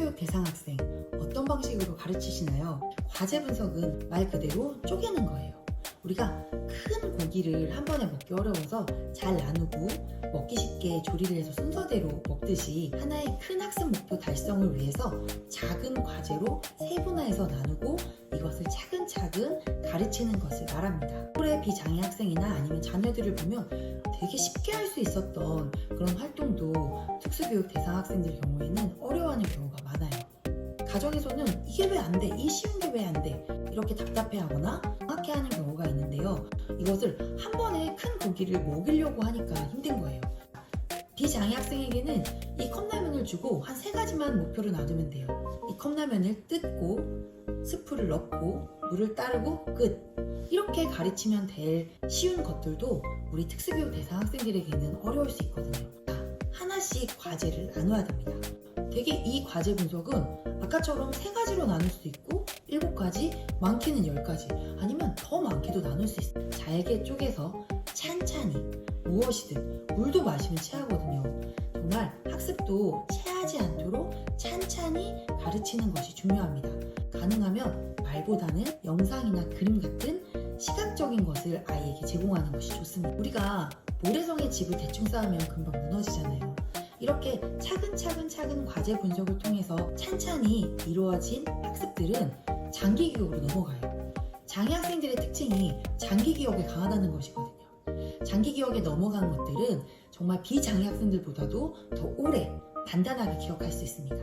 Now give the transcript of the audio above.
특수교육 대상 학생 어떤 방식으로 가르치시나요? 과제 분석은 말 그대로 쪼개는 거예요. 우리가 큰 고기를 한 번에 먹기 어려워서 잘 나누고 먹기 쉽게 조리를 해서 순서대로 먹듯이 하나의 큰 학습 목표 달성을 위해서 작은 과제로 세분화해서 나누고 이것을 차근차근 가르치는 것을 말합니다. 올해 비장애 학생이나 아니면 자녀들을 보면 되게 쉽게 할 수 있었던 그런 활동도 특수교육 대상 학생들 경우에는 어려 가정에서는 이게 왜 안 돼? 이 쉬운 게 왜 안 돼? 이렇게 답답해하거나 방학해하는 경우가 있는데요. 이것을 한 번에 큰 고기를 먹이려고 하니까 힘든 거예요. 비장애 학생에게는 이 컵라면을 주고 한 세 가지만 목표로 놔두면 돼요. 이 컵라면을 뜯고 스프를 넣고 물을 따르고 끝. 이렇게 가르치면 될 쉬운 것들도 우리 특수교육 대상 학생들에게는 어려울 수 있거든요. 하나씩 과제를 나눠야 됩니다. 되게 이 과제 분석은 아까처럼 세 가지로 나눌 수도 있고 일곱 가지, 많게는 열 가지, 아니면 더 많게도 나눌 수 있어요. 잘게 쪼개서 찬찬히 무엇이든 물도 마시면 체하거든요. 정말 학습도 체하지 않도록 찬찬히 가르치는 것이 중요합니다. 가능하면 말보다는 영상이나 그림 같은 시각적인 것을 아이에게 제공하는 것이 좋습니다. 우리가 모래성의 집을 대충 쌓으면 금방 무너지잖아요. 이렇게 차근차근 차근 과제 분석을 통해서 찬찬히 이루어진 학습들은 장기 기억으로 넘어가요. 장애 학생들의 특징이 장기 기억에 강하다는 것이거든요. 장기 기억에 넘어간 것들은 정말 비장애 학생들보다도 더 오래 단단하게 기억할 수 있습니다.